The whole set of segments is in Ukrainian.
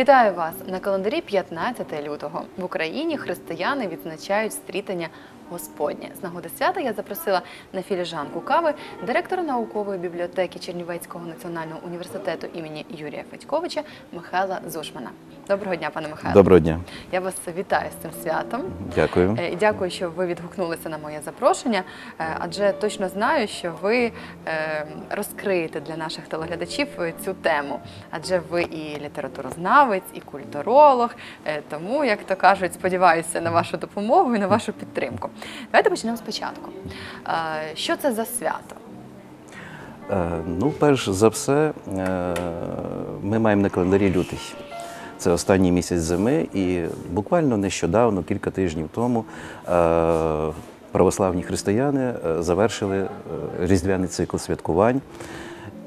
Вітаю вас на календарі 15 лютого. В Україні християни відзначають стрітання Господнє. З нагоди свята я запросила на філіжанку кави директора наукової бібліотеки Чернівецького національного університету імені Юрія Федьковича Михайла Зушмана. Доброго дня, пане Михайло. Доброго дня, Я вас вітаю з цим святом. дякую. Е, І дякую, що ви відгукнулися на моє запрошення, е, адже точно знаю, що ви е, розкриєте для наших телеглядачів цю тему. Адже ви і літературознавець, і культуролог. Тому, як то кажуть, сподіваюся на вашу допомогу і на вашу підтримку. Давайте почнемо спочатку. Е, Що це за свято? Е, Ну, перш за все, е, ми маємо на календарі лютий. Це останній місяць зими, і буквально нещодавно, кілька тижнів тому, православні християни завершили різдвяний цикл святкувань.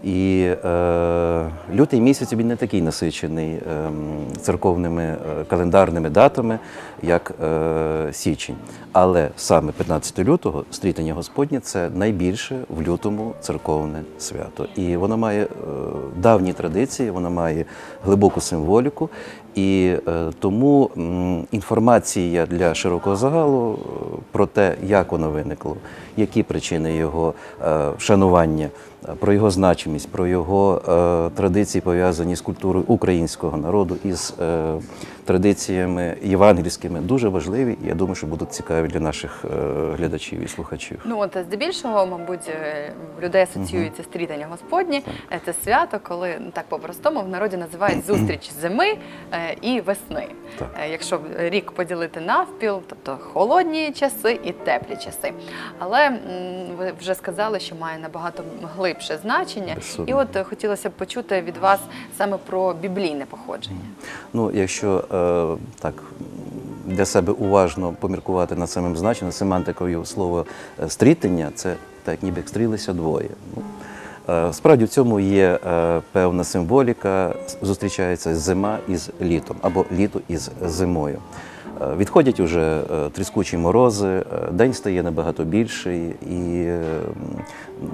І е, лютий місяць він не такий насичений е, церковними е, календарними датами, як е, січень. Але саме 15 лютого стрітання Господнє це найбільше в лютому церковне свято. І воно має е, давні традиції, воно має глибоку символіку. І е, тому м, інформація для широкого загалу е, про те, як воно виникло, які причини його е, вшанування, про його значимість, про його е, традиції пов'язані з культурою українського народу із е, традиціями євангельськими, дуже важливі. І я думаю, що будуть цікаві для наших е, глядачів і слухачів. Ну от здебільшого, мабуть, е, людей асоціюється стрітання Господнє. Е, Це свято, коли ну так по-простому в народі називають зустріч зими і весни. Так. Якщо рік поділити навпіл, тобто холодні часи і теплі часи. Але ви вже сказали, що має набагато глибше значення. І от хотілося б почути від вас саме про біблійне походження. Ну, якщо так для себе уважно поміркувати над самим значенням, семантикою слова е, стрітення, це так ніби як стрілися двоє. Ну, е, Справді в цьому є е, певна символіка. Зустрічається зима із літом або літо із зимою. Е, Відходять уже е, тріскучі морози, е, день стає набагато більший, і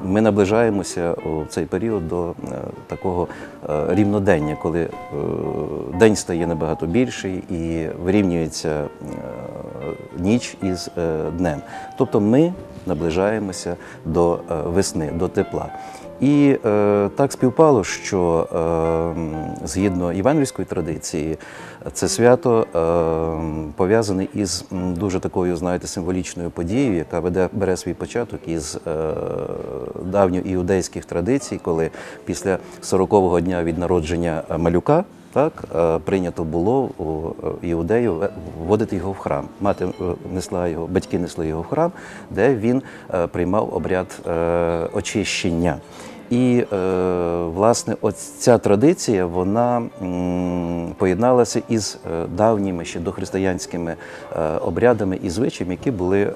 ми наближаємося у цей період до такого рівнодення, коли день стає набагато більший і вирівнюється ніч із днем. Тобто ми наближаємося до весни, до тепла. І е, так співпало, що е, згідно євангельської традиції, це свято е, пов'язане із дуже такою, знаєте, символічною подією, яка веде бере свій початок із е, давньоіудейських традицій, коли після 40-го дня від народження е, малюка. Так е, прийнято було у е, іудею вводити його в храм. Мати несла його, батьки несли його в храм, де він приймав обряд очищення. І е, власне, ось ця традиція вона поєдналася із е, давніми ще дохристиянськими е, обрядами і звичаями, які були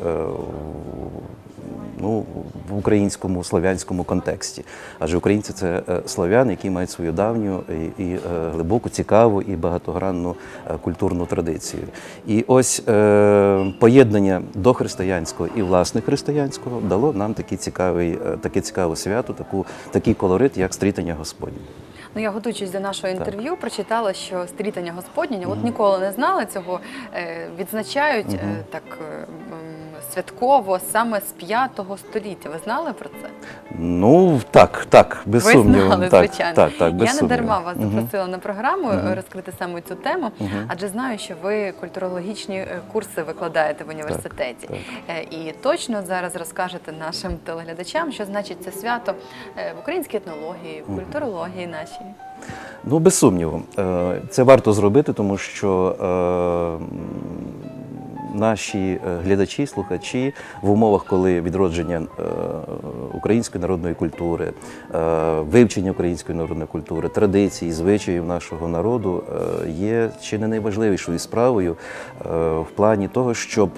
ну, в українському слов'янському контексті. Адже українці це е, слов'яни, які мають свою давню і, і е, глибоку, цікаву і багатогранну е, культурну традицію. І ось е, поєднання дохристиянського і власне християнського дало нам такий цікавий, е, таке цікаве свято, таку, такий колорит, як стрітання Господнє. Ну, я готуючись до нашого інтерв'ю, прочитала, що стрітання Господнє, от ніколи не знала цього, відзначають е, так е, м, святково саме з 5 століття. Ви знали про це? Ну так, так, без Ви сумніву. знали, так, звичайно. Так, так, без я не сумніву. дарма вас Мгм. запросила на програму е, розкрити саме цю тему, Мгм. адже знаю, що ви культурологічні е, курси викладаєте в університеті. так. Е, І точно зараз розкажете нашим телеглядачам, що значить це свято е, в українській етнології, в культурології нашій. Ну, без сумніву. Е, Це варто зробити, тому що е, м, наші е, глядачі, слухачі в умовах, коли відродження е, української народної культури, е, вивчення української народної культури, традицій, звичаїв нашого народу є чи не найважливішою справою в плані того, щоб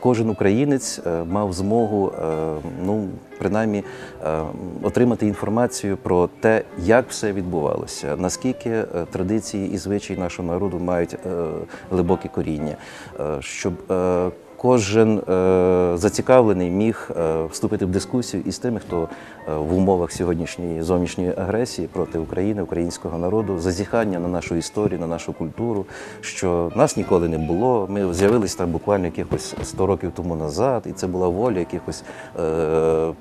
кожен українець мав змогу ну, принаймні е, отримати інформацію про те, як все відбувалося, наскільки е, традиції і звичаї нашого народу мають глибокі глибоке коріння, е, щоб е, кожен е, зацікавлений міг е, вступити в дискусію із тими, хто е, в умовах сьогоднішньої зовнішньої агресії проти України, українського народу, зазіхання на нашу історію, на нашу культуру, що нас ніколи не було. Ми з'явилися там буквально якихось 100 років тому назад, і це була воля якихось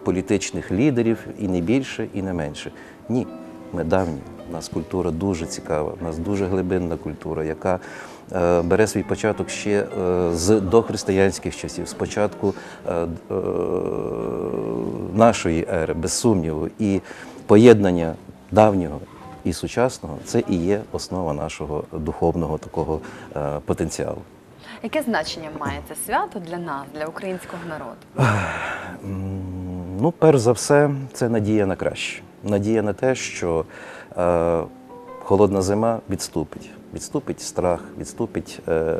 політичних лідерів, і не більше, і не менше. Ні, ми давні. У нас культура дуже цікава, у нас дуже глибинна культура, яка бере свій початок ще е, з дохристиянських часів, з початку е, е, нашої ери, без сумніву. І поєднання давнього і сучасного це і є основа нашого духовного такого е, потенціалу. Яке значення має це свято для нас, для українського народу? Ну, перш за все, це надія на краще. Надія на те, що е, холодна зима відступить. Відступить страх, відступить е,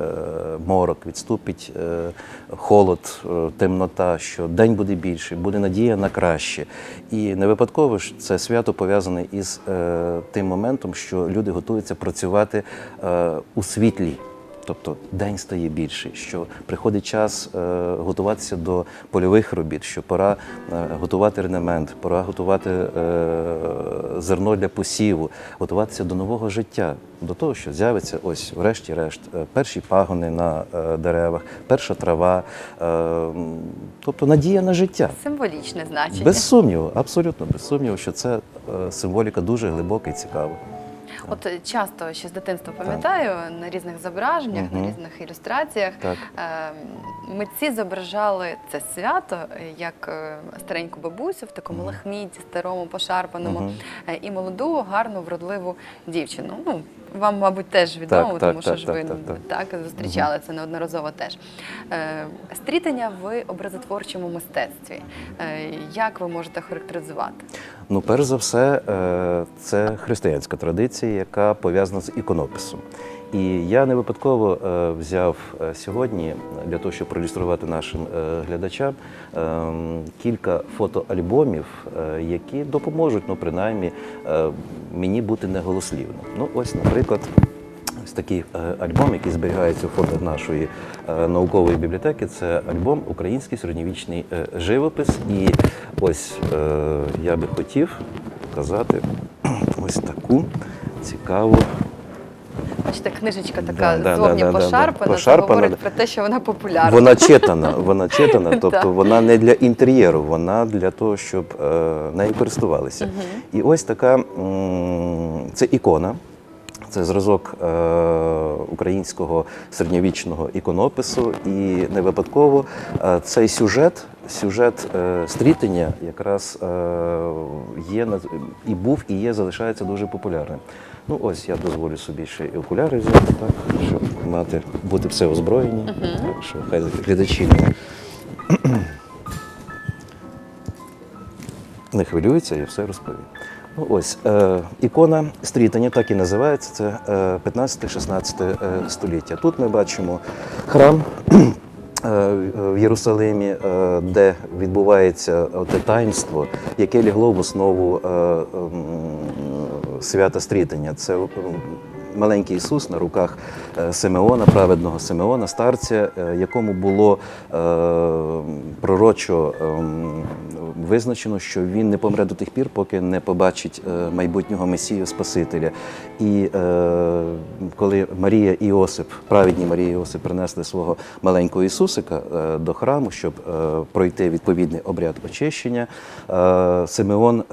морок, відступить е, холод, е, темнота, що день буде більший, буде надія на краще. І не випадково ж це свято пов'язане із е, тим моментом, що люди готуються працювати е, у світлі. Тобто день стає більший, що приходить час е, готуватися до польових робіт, що пора е, готувати ренемент, пора готувати е, зерно для посіву, готуватися до нового життя, до того, що з'явиться ось, врешті-решт, перші пагони на деревах, перша трава, тобто надія на життя. Символічне значення. Без сумніву, абсолютно без сумніву, що це символіка дуже глибока і цікава. От е, часто ще з дитинства пам'ятаю на різних зображеннях, на різних ілюстраціях Так. е, митці зображали це свято е, як е, стареньку бабусю в такому лахміті, старому, пошарпаному, Мгм. е, і молоду, гарну, вродливу дівчину. Ну, вам, мабуть, теж відомо, Так, тому так, що так, ж ви так, так. так, зустрічали це неодноразово теж. Е, Стрітання в образотворчому мистецтві. Е, Як ви можете характеризувати? Ну, перш за все, е, це християнська традиція, яка пов'язана з іконописом. І я не випадково е, взяв е, сьогодні для того, щоб проілюструвати нашим е, глядачам е, кілька фотоальбомів, які допоможуть, ну принаймні, мені бути неголослівним. Ну, ось, наприклад. Ось такий альбом, який зберігається у фондах нашої наукової бібліотеки, це альбом Український середньовічний живопис. І ось я би хотів показати ось таку цікаву. Бачите, книжечка така Да, зовні да, да, да, да. пошарпана, це говорить да. про те, що вона популярна. Вона читана, вона читана, тобто вона не для інтер'єру, вона для того, щоб е, нею користувалися. І ось така це ікона. Це зразок е, українського середньовічного іконопису, і не випадково е, цей сюжет, сюжет е, стрітення, якраз е, є і був, і є, залишається дуже популярним. Ну ось я дозволю собі ще і окуляри взяти, так, щоб мати бути все озброєні, так що хай глядачі не, не хвилюються, я все розповім. Ну, ось е, ікона стрітання, так і називається. Це е, 15-16 е, століття. Тут ми бачимо храм. Е, В Єрусалимі, е, де відбувається те таїнство, яке лягло в основу е, свята стрітання. Це маленький Ісус на руках Симеона, праведного Симеона, старця, е, якому було е, пророчо ем, визначено, що він не помре до тих пір, поки не побачить е, майбутнього Месію Спасителя. І е, коли Марія і Іосип, праведні Марія і Іосип, принесли свого маленького Ісусика е, до храму, щоб е, пройти відповідний обряд очищення, е, Симеон е,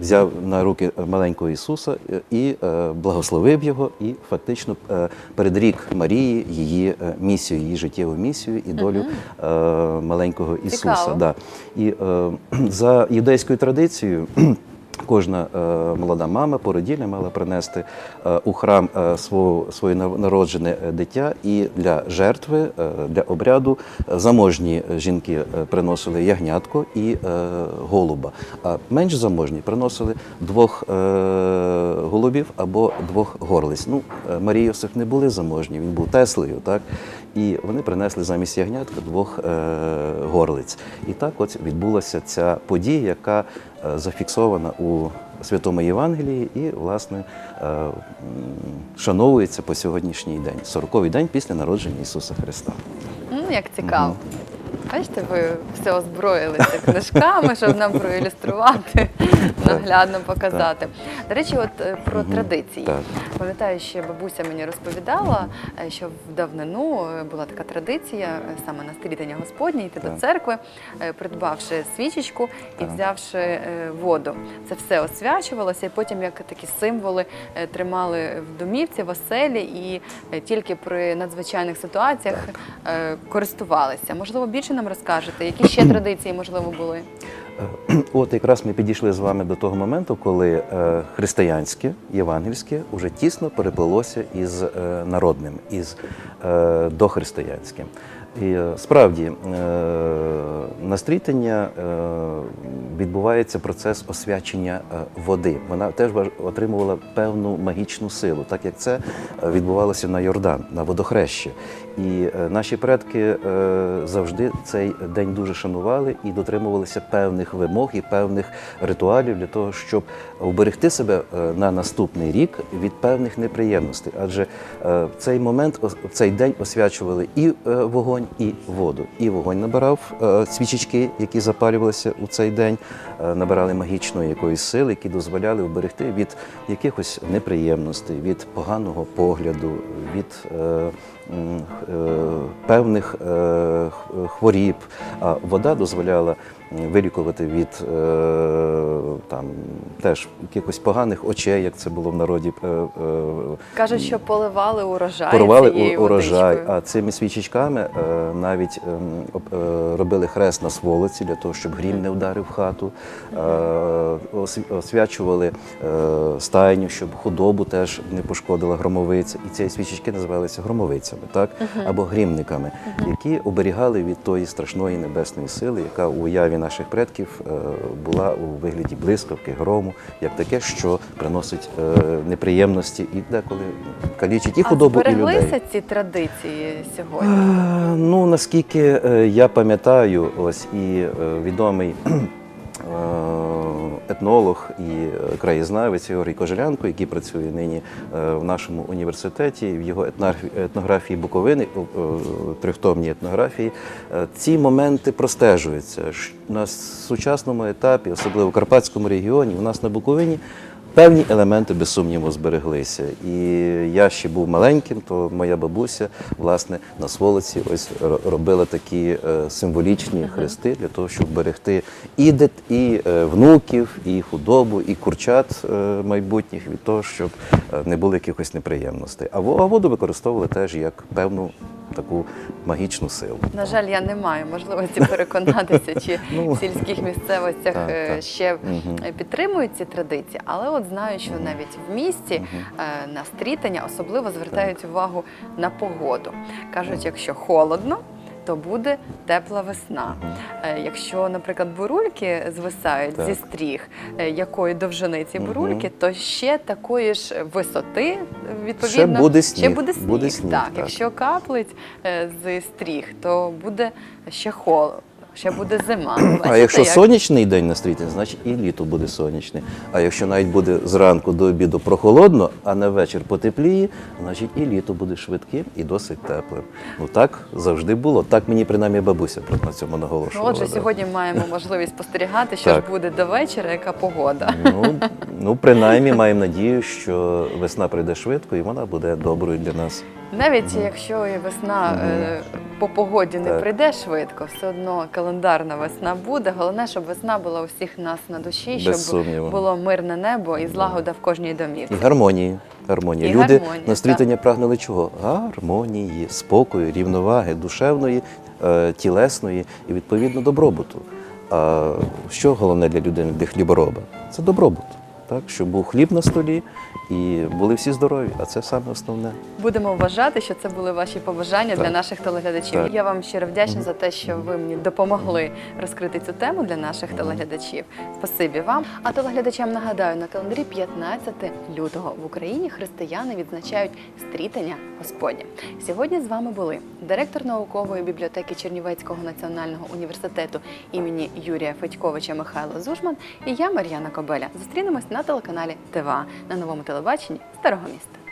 взяв на руки маленького Ісуса е, і е, благословив його, і фактично е, передрік Марії її е, місію, її життєву місію і долю е, маленького Ісуса. Цікаво. Да. І е, за юдейською традицією. Кожна е, молода мама породілля мала принести е, у храм е, свого, своє народжене дитя, і для жертви, для обряду заможні жінки приносили ягнятко і голуба, а менш заможні приносили двох голубів або двох горлиць. Ну, е, Йосиф не були заможні, він був Теслею, так? І вони принесли замість ягнятка двох е, горлиць. І так от відбулася ця подія, яка е, зафіксована у Святому Євангелії і, власне, е, шановується по сьогоднішній день, 40-й день після народження Ісуса Христа. М, Як цікаво. Бачите, ви все озброїлися книжками, щоб нам проілюструвати, наглядно показати. До речі, от е, про традиції. Пам'ятаю, ще бабуся мені розповідала, е, що в давнину е, була така традиція саме на стрітання Господнє йти до церкви, придбавши свічечку і взявши воду. Це все освячувалося, і потім як такі символи тримали в домівці, в оселі, і тільки при надзвичайних ситуаціях користувалися. Можливо, більше нам розкажете, які ще традиції можливо були? От якраз ми підійшли з вами до того моменту, коли е, християнське, євангельське вже тісно переплилося із е, народним, із е, дохристиянським. І е, справді е, на стрітання е, відбувається процес освячення води. Вона теж отримувала певну магічну силу, так як це відбувалося на Йордан, на водохрещі. І наші предки завжди цей день дуже шанували і дотримувалися певних вимог і певних ритуалів для того, щоб уберегти себе на наступний рік від певних неприємностей. Адже в цей момент, в цей день освячували і е, вогонь, і воду. І вогонь набирав е, свічечки, які запалювалися у цей день, е, набирали магічної якоїсь сили, які дозволяли вберегти від якихось неприємностей, від поганого погляду, від е, певних хворіб. А вода дозволяла вилікувати від е, там теж якихось поганих очей, як це було в народі. е, е, Кажуть, що поливали урожай. Поливали урожай, водичкою. а цими свічечками навіть ем, об- робили хрест на сволоці для того, щоб грім не вдарив хату. Освячували е, стайню, щоб худобу теж не пошкодила громовиця. І ці свічечки називалися громовицями, так або грімниками, які оберігали від тої страшної небесної сили, яка у уяві наших предків е, була у вигляді блискавки, грому, як таке, що приносить е, неприємності і деколи калічить і худобу, а і людей. збереглися ці традиції сьогодні? Ну, наскільки я пам'ятаю, ось і відомий етнолог і е, краєзнавець Георгій Кожелянко, який працює нині е, в нашому університеті, в його етнографії, Буковини, е, трьохтомній етнографії, ці моменти простежуються. На сучасному етапі, особливо в Карпатському регіоні, у нас на Буковині Певні елементи без сумніву збереглися. І я ще був маленьким, то моя бабуся власне на сволоці ось робила такі е, символічні хрести для того, щоб берегти і дит, і е, внуків, і худобу, і курчат е, майбутніх від того, щоб не було якихось неприємностей. А воду використовували теж як певну таку магічну силу. На жаль, я не маю можливості переконатися, чи Ну, в сільських місцевостях е, ще е, підтримують ці традиції, але от знаю, що навіть в місті е, на стрітання особливо звертають увагу на погоду. Кажуть, якщо холодно. То буде тепла весна. Е, Якщо, наприклад, бурульки звисають Так. зі стріх, е, якої довжини ці бурульки, бурульки, то ще такої ж висоти, е, відповідно, Ще буде Ще сніг, буде сніг. буде сніг, так, так. якщо каплить з стріх, то буде ще холодно, ще буде зима. А якщо як? сонячний день на стріті, значить і літо буде сонячне. А якщо навіть буде зранку до обіду прохолодно, а на вечір потепліє, значить і літо буде швидким і досить теплим. Ну так завжди було. Так мені принаймні бабуся на цьому наголошувала. отже, сьогодні маємо можливість спостерігати, що Так. ж буде до вечора, яка погода. Ну, ну, принаймні маємо надію, що весна прийде швидко і вона буде доброю для нас. Навіть якщо і весна е, по погоді не Так. прийде швидко, все одно календарна весна буде. Головне, щоб весна була у всіх нас на душі, щоб Без сумніву. було мирне небо і злагода в кожній домівці. І гармонії. Гармонії. І Люди гармонії, на стрітання прагнули чого? Гармонії, спокою, рівноваги, душевної, е, тілесної і відповідно добробуту. А що головне для людини, для хлібороба? Це добробут. Так, щоб був хліб на столі і були всі здорові, а це саме основне. Будемо вважати, що це були ваші побажання Так. для наших телеглядачів. Так. Я вам щиро вдячна за те, що ви мені допомогли розкрити цю тему для наших телеглядачів. Спасибі вам. А телеглядачам нагадаю, на календарі 15 лютого в Україні християни відзначають стрітання Господнє. Сьогодні з вами були директор наукової бібліотеки Чернівецького національного університету імені Юрія Федьковича Михайло Зушман і я, Мар'яна Кобеля. Зустрінемось на телеканалі ТВА на новому телебаченні Старого міста.